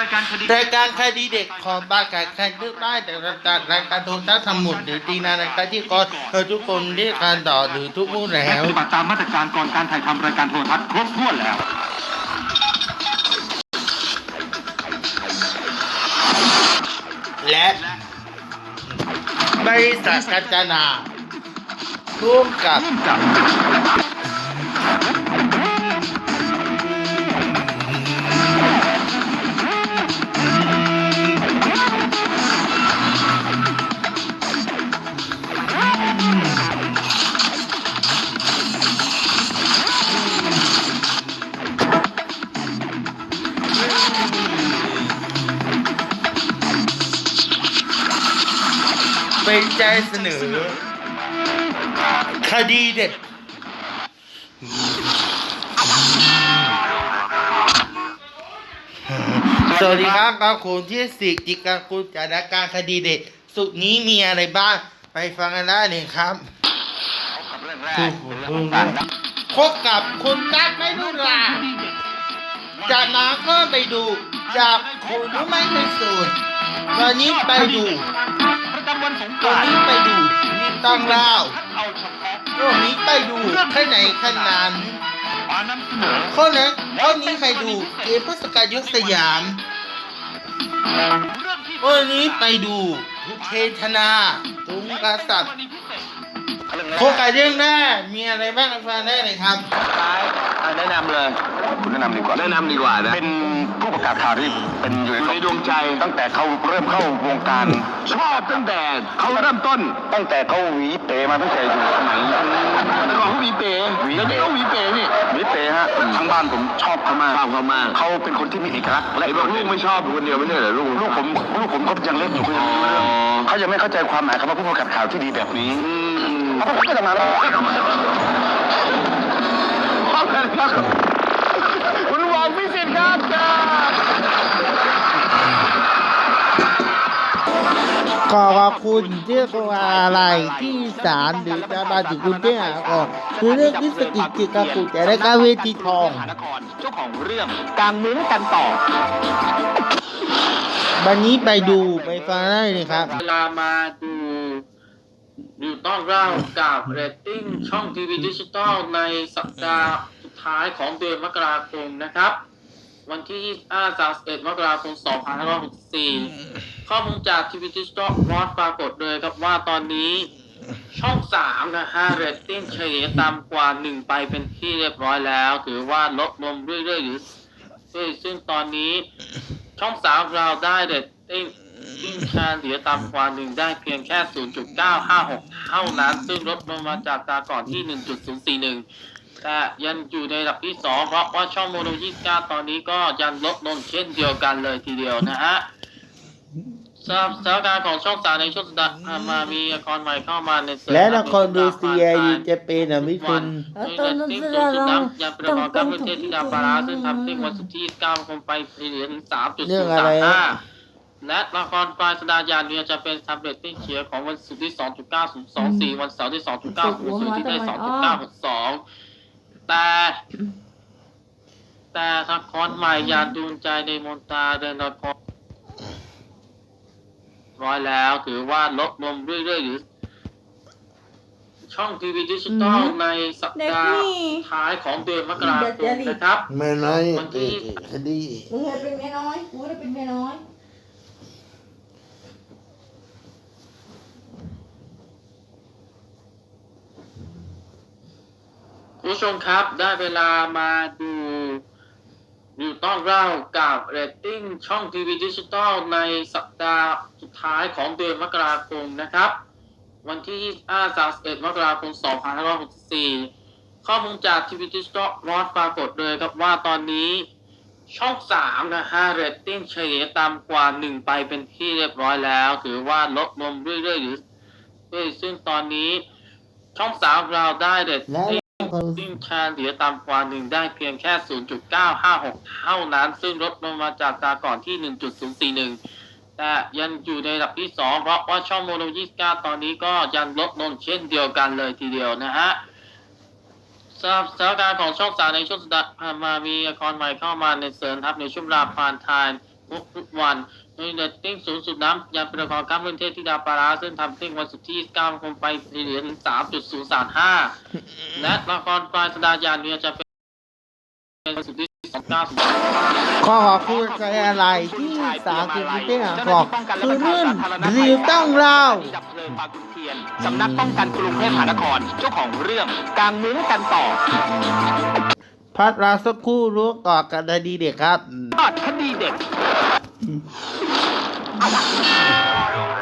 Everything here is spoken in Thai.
รายการคดีรายการคดีเด็กของบางการคันทึกได้แต่รายการรายการโทรทัศน์สมุดหรือตีนารายการที่ก่อนเออทุกคนเรียกการต่อหรือทุกผู้แล้และวปฏิบัติตามมาตรการก่อนการถ่ายทำรายการโทรทัศน์ครบถ้วนแล้วและบริษัทกัญจนาร่วมกับ เป็นใจเสนอ คดีเด็ด สวัสดีครับกับคุณที่สิจิการคุณจากรายการคดีเด็ด สุกร์นี้มีอะไรบ้าง ไปฟังกันได้เลยครับกับเรื่องแรกเป็นเรื่องของการรับพบกับคุณกั๊กไม่ดูราจากนั้นก็ไปดู จากคุณรู้ไหมในสูตรวันนี้ไปดู วันสงกวันรานต์นี้ไปดูต้องเล่าเอาเฉพาะวันนี้ไปดูแค่ไหนขนาดมานำเสนอข้อนั้นข้อนี้ใครดูเกมพุทธกาลยุคสยามเรื่องที่วันนี้ไปดูทุเทธนาตุงกษัตริย์ โครงการเรื่องแรกมีอะไรบ้างฟังได้เลยครับแนะนำเลย คุณแนะนำดีกว่าแนะนำดีกว่านะ เป็นผู้ประกาศข่าวที่เป็นอยู่ในดวงใจ ตั้งแต่เขาเริ่มเข้าวงการ ชอบตั้งแต่เขาเริ่มต้น ตั้งแต่เขาหวีเปมาตั้งแต่อยู่สมัยแต่ก่อนเขาหวีเปหวีเปเขาหวีเปนี่หวีเปฮะทั้งบ้านผมชอบเขามากชอบเขามากเขาเป็นคนที่มีเอกลักษณ์และบอกลูกไม่ชอบคนเดียวไม่ใช่เหรอลูกลูกผมลูกผมก็ยังเล็กอยู่เขายังไม่รู้เรื่องเขายังไม่เข้าใจความหมายคำว่าผู้ประกาศข่าวที่ดีแบบนี้ เขาก็จะมาแล้วคุณหวังพิสิทธิ์ครับจ้าขอบคุณที่ตัวอะไรที่สารหรือจะมาถึงคุณเจ้าก่อนคือเรื่องที่สกิจจิกากุแต่ได้การเวทีทองนครเจ้าของเรื่องกลางมุ้งกันต่อวันนี้ไปดูไปฟังได้เลยครับลามาดู ดูต้องเล่ากับเรตติ้งช่องทีวีดิจิตอลในสัปดาห์สุดท้ายของเดือนมกราคมนะครับ วันที่25 31มกราคม2564ข้อมูลจากทีวีดิจิตอลวอตปรากฏเลยครับว่าตอนนี้ช่อง3นะฮะเรตติ้งเฉลี่ยต่ำกว่า1ไปเป็นที่เรียบร้อยแล้ว ถือว่าลดลงเรื่อยๆหรือซึ่งตอนนี้ช่อง3เราได้เรตติ้ง ซึ่งเฉลี่ยต่ำกว่าหนึ่งได้เพียงแค่ 0.956 เท่านั้น ซึ่งลดลงมาจากตาก่อนที่ 1.041 แต่ยังอยู่ในระดับที่ 2 เพราะว่าช่องโมโน29 ตอนนี้ก็ยังลดลงเช่นเดียวกันเลยทีเดียวนะฮะสำหรับสถานการณ์ของช่องสามในช่วงสัปดาห์มามีละครใหม่เข้ามาในเสริมและครดูเซียอยู่จะเป็นอมิคุณมีเรตติ้งสูงสุดนับยังประกอบกับประเทศที่ดาวปาราซึ่งทำติ้งวันสุดที่9คงไปเหลือถึงเรื่องอะไรฮะ3.035 และละครปลายสัปดาห์ยานเรือจะเป็นทำเรตติ้งเฉียของวันศุกร์ที่ 2.9024 วันเสาร์ที่ 2.960ที่ได้ 2.962 แต่ แต่ละครใหม่ยานดวงใจในมนตราเดินละครร้อยแล้วถือว่าลดลงเรื่อยๆหรือช่องทีวีดิจิตอลในสัปดาห์สุดท้ายของเดือนมกราคมนะครับไม่น้อยวันที่คดีมึงเคยเป็นเมียน้อยกูได้เป็นเมียน้อย คุณผู้ชมครับได้เวลามาดูดูต้องเล่ากับเรตติ้งช่องทีวีดิจิตอลในสัปดาห์สุดท้ายของเดือนมกราคมนะครับ วันที่25 31มกราคม 2564 ข้อมูลจากทีวีดิจิตอลวอตปรากฏเลยครับว่าตอนนี้ช่อง 3 นะฮะเรตติ้งเฉลี่ยต่ำกว่า 1 ไปเป็นที่เรียบร้อยแล้ว ถือว่าลดลงเรื่อยๆหรือซึ่งตอนนี้ช่อง 3 เราได้เรตติ้ง นครซึ่งเฉลี่ยต่ำกว่าหนึ่งได้เพียงแค่ 0.956 เท่านั้น ซึ่งลดลงมาจากตาก่อนที่ 1.041 แต่ยังอยู่ในระดับที่ 2 เพราะว่าช่องโมโน29 ตอนนี้ก็ยังลดลงเช่นเดียวกันเลยทีเดียวนะฮะสำหรับสถานการณ์ของช่องสามในช่วงสัปดาห์ผ่านมามีละครใหม่เข้ามาในเสริมทัพในช่วงเวลาพานทานทุกวัน มีเรตติ้งสูงสุดน้ำยาเป็นละครกล้ามเล่นเทพที่ดาวปลาร้าซึ่งทำติ้งวันศุกร์ที่9มีนาคมไปเหรียญ3.035 และละครปลายสดายานเนียจะเป็นวันศุกร์ที่29ขอขอบคุณใจอะไรที่สาธิตที่เรื่องของคือรุ่นรีวต้องเราดับเพลิงบางขุนเทียนสำนักป้องกันกรุงเทพมหานครเจ้าของเรื่องกางมุ้งกันต่อ พัดราสักครู่รู้ก่อกันดีเด็กครับยอดคดีเด็ ด